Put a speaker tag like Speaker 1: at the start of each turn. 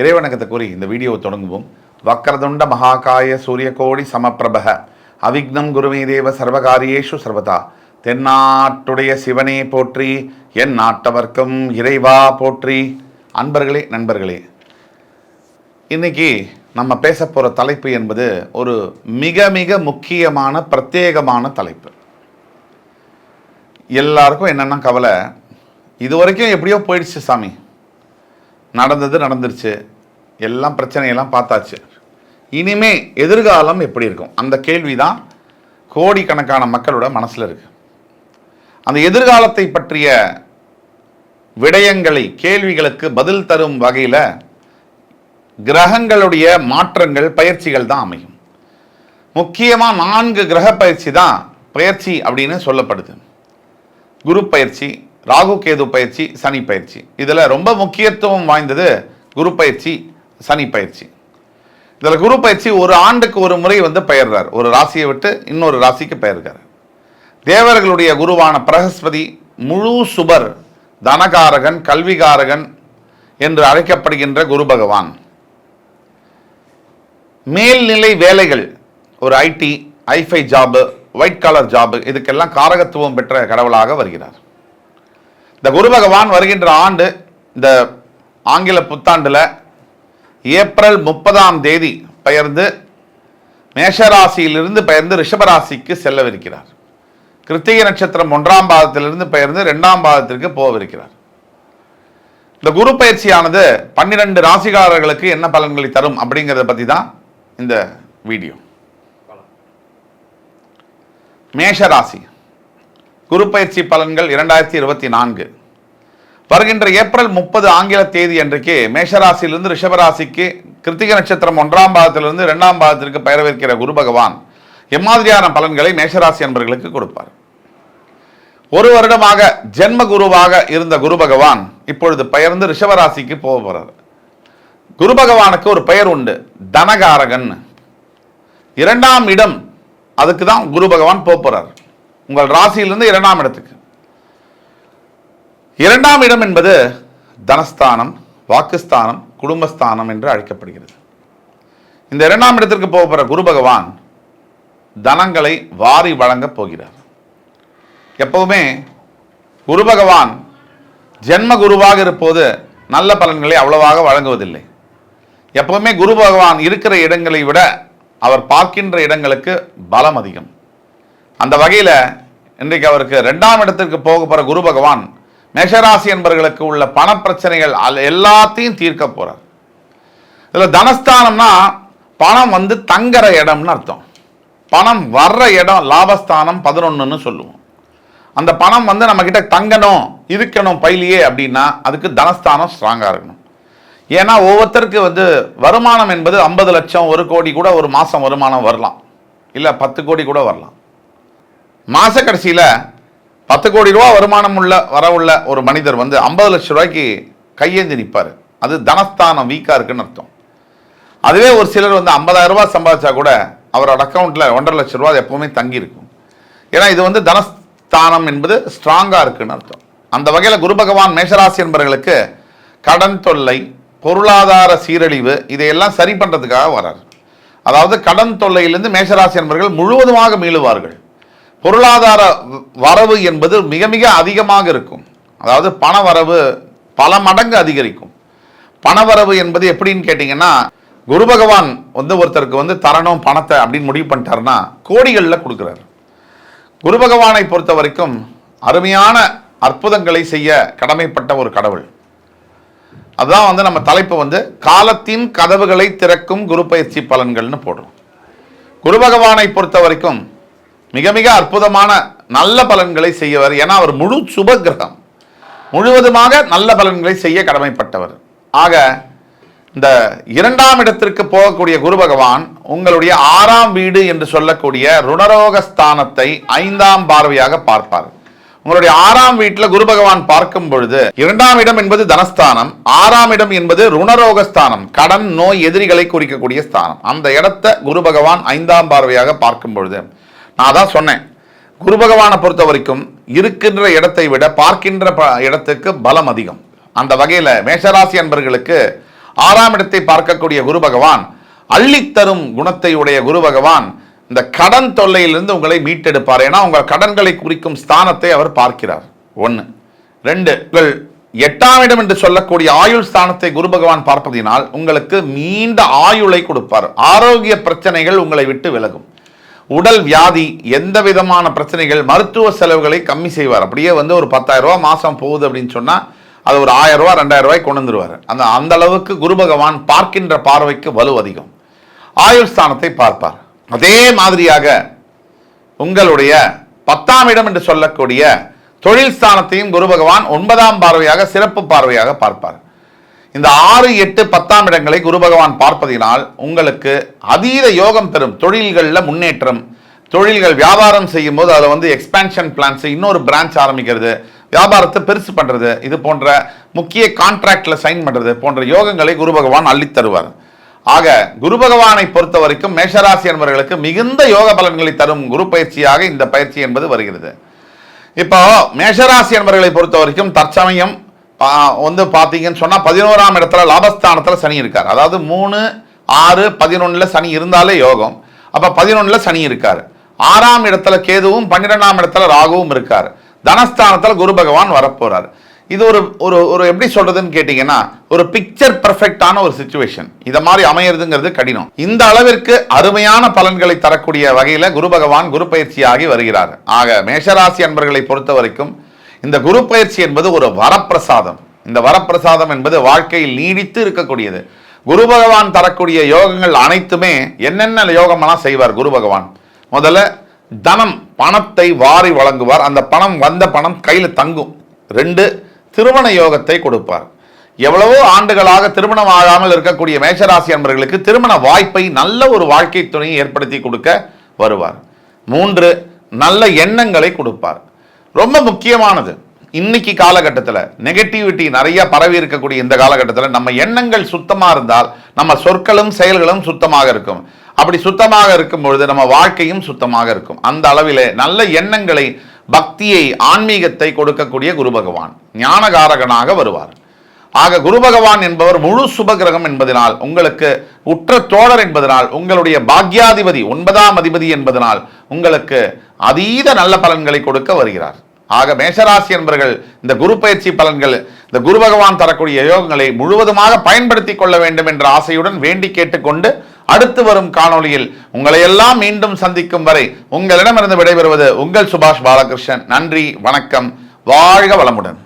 Speaker 1: இறைவணக்கத்தை கூறி இந்த வீடியோவை தொடங்குவோம். வக்கரதுண்ட மகாகாய சூரியகோடி சமப்பிரபக அவிக்னம் குருமே தேவ சர்வகாரியேஷு சர்வதா தென்னாட்டுடைய சிவனே போற்றி என் நாட்டவர்க்கும் இறைவா போற்றி. அன்பர்களே நண்பர்களே இன்னைக்கு நம்ம பேச போகிற தலைப்பு என்பது ஒரு மிக மிக முக்கியமான பிரத்யேகமான தலைப்பு. எல்லாருக்கும் என்னென்ன கவலை இது வரைக்கும் எப்படியோ போயிடுச்சு சாமி. நடந்தது நடந்துருச்சு. எல்லாம் பிரச்சனையெல்லாம் பார்த்தாச்சு. இனிமே எதிர்காலம் எப்படி இருக்கும்? அந்த கேள்வி தான் கோடிக்கணக்கான மக்களோட மனசில் இருக்கு. அந்த எதிர்காலத்தை பற்றிய விடயங்களை கேள்விகளுக்கு பதில் தரும் வகையில் கிரகங்களுடைய மாற்றங்கள் பயிற்சிகள் தான் அமையும். முக்கியமாக நான்கு கிரக பயிற்சி தான் பயிற்சி அப்படின்னு சொல்லப்படுது. குரு பயிற்சி ராகு கேது பயிற்சி சனி பயிற்சி. இதில் ரொம்ப முக்கியத்துவம் வாய்ந்தது குரு பயிற்சி சனி பயிற்சி. இதில் குரு பயிற்சி ஒரு ஆண்டுக்கு ஒரு முறை வந்து பெயர்றார். ஒரு ராசியை விட்டு இன்னொரு ராசிக்கு பெயர்கிறார். தேவர்களுடைய குருவான பிரகஸ்பதி முழு சுபர் தனகாரகன் கல்விகாரகன் என்று அழைக்கப்படுகின்ற குரு பகவான். மேல்நிலை வேலைகள் ஒரு ஐடி ஐஃபை ஜாபு ஒயிட் காலர் ஜாபு இதுக்கெல்லாம் காரகத்துவம் பெற்ற கடவுளாக வருகிறார். இந்த குரு பகவான் வருகின்ற ஆண்டு இந்த ஆங்கில புத்தாண்டில் ஏப்ரல் முப்பதாம் தேதி பெயர்ந்து மேஷராசியிலிருந்து பெயர்ந்து ரிஷபராசிக்கு செல்லவிருக்கிறார். கிருத்திகை நட்சத்திரம் ஒன்றாம் பாதத்திலிருந்து பெயர்ந்து இரண்டாம் பாதத்திற்கு போகவிருக்கிறார். இந்த குரு பயிற்சியானது பன்னிரண்டு ராசிகாரர்களுக்கு என்ன பலன்களை தரும் அப்படிங்கிறத பற்றி தான் இந்த வீடியோ. மேஷ ராசி குரு பயிற்சி பலன்கள் இரண்டாயிரத்தி இருபத்தி நான்கு. வருகின்ற ஏப்ரல் முப்பது ஆங்கில தேதி அன்றைக்கு மேஷராசியிலிருந்து ரிஷபராசிக்கு கிருத்திக நட்சத்திரம் ஒன்றாம் பாதத்திலிருந்து இரண்டாம் பாதத்திற்கு பெயரவிருக்கிற குரு பகவான் எம்மாதிரியான பலன்களை மேஷராசி என்பவர்களுக்கு கொடுப்பார். ஒரு வருடமாக ஜென்ம குருவாக இருந்த குரு பகவான் இப்பொழுது பெயர்ந்து ரிஷபராசிக்கு போக போறார். குரு பகவானுக்கு ஒரு பெயர் உண்டு தனகாரகன். இரண்டாம் இடம் அதுக்கு தான் குரு பகவான் போகிறார் போறார். உங்கள் ராசியிலிருந்து இரண்டாம் இடத்துக்கு. இரண்டாம் இடம் என்பது தனஸ்தானம் வாக்குஸ்தானம் குடும்பஸ்தானம் என்று அழைக்கப்படுகிறது. இந்த இரண்டாம் இடத்திற்கு போக போகிற குரு பகவான் தனங்களை வாரி வழங்கப் போகிறார். எப்பவுமே குரு பகவான் ஜென்ம குருவாக இருப்போது நல்ல பலன்களை அவ்வளவாக வழங்குவதில்லை. எப்பவுமே குரு பகவான் இருக்கிற இடங்களை விட அவர் பார்க்கின்ற இடங்களுக்கு பலம் அதிகம். அந்த வகையில் இன்றைக்கு அவருக்கு ரெண்டாம் இடத்திற்கு போக போகிற குரு பகவான் மேஷராசி என்பவர்களுக்கு உள்ள பண பிரச்சனைகள் அல்- எல்லாத்தையும் தீர்க்க போகிறார் இதில் தனஸ்தானம்னா பணம் வந்து தங்குற இடம்னு அர்த்தம். பணம் வர்ற இடம் லாபஸ்தானம் பதினொன்றுன்னு சொல்லுவோம். அந்த பணம் வந்து நம்மக்கிட்ட தங்கணும் இருக்கணும் பைலியே அப்படின்னா அதுக்கு தனஸ்தானம் ஸ்ட்ராங்காக இருக்கணும். ஏன்னா ஒவ்வொருத்தருக்கு வந்து வருமானம் என்பது ஐம்பது லட்சம் ஒரு கோடி கூட ஒரு மாதம் வருமானம் வரலாம். இல்லை பத்து கோடி கூட வரலாம். மாச கடைசியில் பத்து கோடி ரூபா வருமானம் உள்ள வரவுள்ள ஒரு மனிதர் வந்து ஐம்பது லட்ச ரூபாய்க்கு கையேந்தி நிற்பார் அது தனஸ்தானம் வீக்காக இருக்குன்னு அர்த்தம். அதுவே ஒரு சிலர் வந்து 50000 ரூபாய் சம்பாதிச்சா கூட அவரோட அக்கௌண்ட்டில் ஒன்றரை லட்ச ரூபா எப்பவுமே தங்கியிருக்கும். ஏன்னா இது வந்து தனஸ்தானம் என்பது ஸ்ட்ராங்காக இருக்குன்னு அர்த்தம். அந்த வகையில் குரு பகவான் மேஷராசி என்பவர்களுக்கு கடன் தொல்லை பொருளாதார சீரழிவு இதையெல்லாம் சரி பண்ணுறதுக்காக வரார். அதாவது கடன் தொல்லையிலிருந்து மேஷராசி என்பவர்கள் முழுவதுமாக மீளுவார்கள். பொருளாதார வ- வரவு என்பது மிக மிக அதிகமாக இருக்கும். அதாவது பண வரவு பல மடங்கு அதிகரிக்கும். பணவரவு என்பது எப்படின்னு கேட்டிங்கன்னா குரு பகவான் வந்து ஒருத்தருக்கு வந்து தரணும் பணத்தை அப்படின்னு முடிவு பண்ணிட்டாருன்னா கோடிகளில் கொடுக்குறாரு. குரு பகவானை பொறுத்த வரைக்கும் அருமையான அற்புதங்களை செய்ய கடமைப்பட்ட ஒரு கடவுள். அதுதான் வந்து நம்ம தலைப்பு வந்து காலத்தின் கதவுகளை திறக்கும் குரு பயிற்சி பலன்கள்னு போடுறோம். குரு பகவானை பொறுத்த வரைக்கும் மிக மிக அற்புதமான நல்ல பலன்களை செய்யவர். ஏன்னா அவர் முழு சுப கிரகம் முழுவதுமாக நல்ல பலன்களை செய்ய கடமைப்பட்டவர். ஆக இந்த இரண்டாம் இடத்திற்கு போகக்கூடிய குரு பகவான் உங்களுடைய ஆறாம் வீடு என்று சொல்லக்கூடிய ருணரோக ஸ்தானத்தை ஐந்தாம் பார்வையாக பார்ப்பார். உங்களுடைய ஆறாம் வீட்டில் குரு பகவான் பார்க்கும் பொழுது இரண்டாம் இடம் என்பது தனஸ்தானம் ஆறாம் இடம் என்பது ருணரோக ஸ்தானம் கடன் நோய் எதிரிகளை குறிக்கக்கூடிய ஸ்தானம். அந்த இடத்தை குரு பகவான் ஐந்தாம் பார்வையாக பார்க்கும் பொழுது நான் தான் சொன்னேன். குரு பகவானை பொறுத்த வரைக்கும் இருக்கின்ற இடத்தை விட பார்க்கின்ற ப- இடத்துக்கு பலம் அதிகம். அந்த வகையில் மேஷராசி அன்பர்களுக்கு ஆறாம் இடத்தை பார்க்கக்கூடிய குரு பகவான் அள்ளித்தரும் குணத்தை உடைய குரு பகவான் இந்த கடன் தொல்லையிலிருந்து உங்களை மீட்டெடுப்பார். ஏன்னா உங்கள் கடன்களை குறிக்கும் ஸ்தானத்தை அவர் பார்க்கிறார். ஒன்று ரெண்டு உங்கள் எட்டாம் இடம் என்று சொல்லக்கூடிய ஆயுள் ஸ்தானத்தை குரு பகவான் பார்ப்பதினால் உங்களுக்கு நீண்ட ஆயுளை கொடுப்பார். ஆரோக்கிய பிரச்சனைகள் உங்களை விட்டு விலகும். உடல் வியாதி எந்த விதமான பிரச்சனைகள் மருத்துவ செலவுகளை கம்மி செய்வார். அப்படியே வந்து ஒரு பத்தாயிரம் மாதம் மாசம் போகுது அப்படின்னு சொன்னா அது ஒரு ஆயிரம் ரூபாய் ரெண்டாயிரம் ரூபாய் கொண்டு வந்துருவார். அந்த அந்த அளவுக்கு குரு பகவான் பார்க்கின்ற பார்வைக்கு வலு அதிகம். ஆயுள் ஸ்தானத்தை பார்ப்பார். அதே மாதிரியாக உங்களுடைய பத்தாம் இடம் என்று சொல்லக்கூடிய தொழில் ஸ்தானத்தையும் குரு பகவான் ஒன்பதாம் பார்வையாக சிறப்பு பார்வையாக பார்ப்பார். இந்த ஆறு எட்டு பத்தாம் இடங்களை குரு பகவான் பார்ப்பதினால் உங்களுக்கு அதீத யோகம் தரும். தொழில்களில் முன்னேற்றம். தொழில்கள் வியாபாரம் செய்யும் போது அதில் வந்து எக்ஸ்பேன்ஷன் பிளான்ஸ் இன்னொரு பிரான்ச் ஆரம்பிக்கிறது. வியாபாரத்தை பெருசு பண்ணுறது இது போன்ற முக்கிய கான்ட்ராக்டில் சைன் பண்ணுறது போன்ற யோகங்களை குரு பகவான் அள்ளித்தருவார் ஆக குரு பகவானை பொறுத்த வரைக்கும் மேஷராசி என்பவர்களுக்கு மிகுந்த யோக பலன்களை தரும் குரு பயிற்சியாக இந்த பயிற்சி என்பது வருகிறது. இப்போ மேஷராசி என்பவர்களை பொறுத்த வரைக்கும் தற்சமயம் வந்து பார்த்தீங்கன்னு சொன்னால் பதினோராம் இடத்துல லாபஸ்தானத்தில் சனி இருக்கார். அதாவது மூணு ஆறு பதினொன்றில் சனி இருந்தாலே யோகம். அப்போ பதினொன்றில் சனி இருக்கார். ஆறாம் இடத்துல கேதுவும் பன்னிரெண்டாம் இடத்துல ராகுவும் இருக்கார். தனஸ்தானத்தில் குரு பகவான் வரப்போகிறார் இது ஒரு ஒரு ஒரு எப்படி சொல்கிறதுன்னு கேட்டிங்கன்னா ஒரு பிக்சர் பர்ஃபெக்டான ஒரு சுச்சுவேஷன் இதை மாதிரி அமையிறதுங்கிறது கடினம். இந்த அளவிற்கு அருமையான பலன்களை தரக்கூடிய வகையில் குரு பகவான் குரு பயிற்சியாகி வருகிறார். ஆக மேஷராசி அன்பர்களை பொறுத்த வரைக்கும் இந்த குரு பயிற்சி என்பது ஒரு வரப்பிரசாதம். இந்த வரப்பிரசாதம் என்பது வாழ்க்கையில் நீடித்து இருக்கக்கூடியது. குரு பகவான் தரக்கூடிய யோகங்கள் அனைத்துமே என்னென்ன யோகமெல்லாம் செய்வார் குரு பகவான்? முதல்ல தனம் பணத்தை வாரி வழங்குவார். அந்த பணம் வந்த பணம் கையில் தங்கும். ரெண்டு திருமண யோகத்தை கொடுப்பார். எவ்வளவோ ஆண்டுகளாக திருமணம் ஆகாமல் இருக்கக்கூடிய மேஷராசி அன்பர்களுக்கு திருமண வாய்ப்பை நல்ல ஒரு வாழ்க்கை துணையை ஏற்படுத்தி கொடுக்க வருவார். மூன்று நல்ல எண்ணங்களை கொடுப்பார். ரொம்ப முக்கியமானது. இன்னைக்கு காலகட்டத்தில் நெகட்டிவிட்டி நிறைய பரவி இருக்கக்கூடிய இந்த காலகட்டத்தில் நம்ம எண்ணங்கள் சுத்தமாக இருந்தால் நம்ம சொற்களும் செயல்களும் சுத்தமாக இருக்கும். அப்படி சுத்தமாக இருக்கும் பொழுது நம்ம வாழ்க்கையும் சுத்தமாக இருக்கும். அந்த அளவிலே நல்ல எண்ணங்களை பக்தியை ஆன்மீகத்தை கொடுக்கக்கூடிய குரு பகவான் ஞானகாரகனாக வருவார். ஆக குரு பகவான் என்பவர் முழு சுபகிரகம் என்பதனால் உங்களுக்கு உற்ற தோழர் என்பதனால் உங்களுடைய பாக்யாதிபதி ஒன்பதாம் அதிபதி என்பதனால் உங்களுக்கு அதீத நல்ல பலன்களை கொடுக்க வருகிறார். ஆக மேஷராசி என்பர்கள் இந்த குரு பயிற்சி பலன்கள் இந்த குரு பகவான் தரக்கூடிய யோகங்களை முழுவதுமாக பயன்படுத்தி கொள்ள வேண்டும் என்ற ஆசையுடன் வேண்டி கேட்டுக்கொண்டு அடுத்து வரும் காணொளியில் உங்களை எல்லாம் மீண்டும் சந்திக்கும் வரை உங்களிடமிருந்து விடைபெறுவது உங்கள் சுபாஷ் பாலகிருஷ்ணன். நன்றி வணக்கம் வாழ்க வளமுடன்.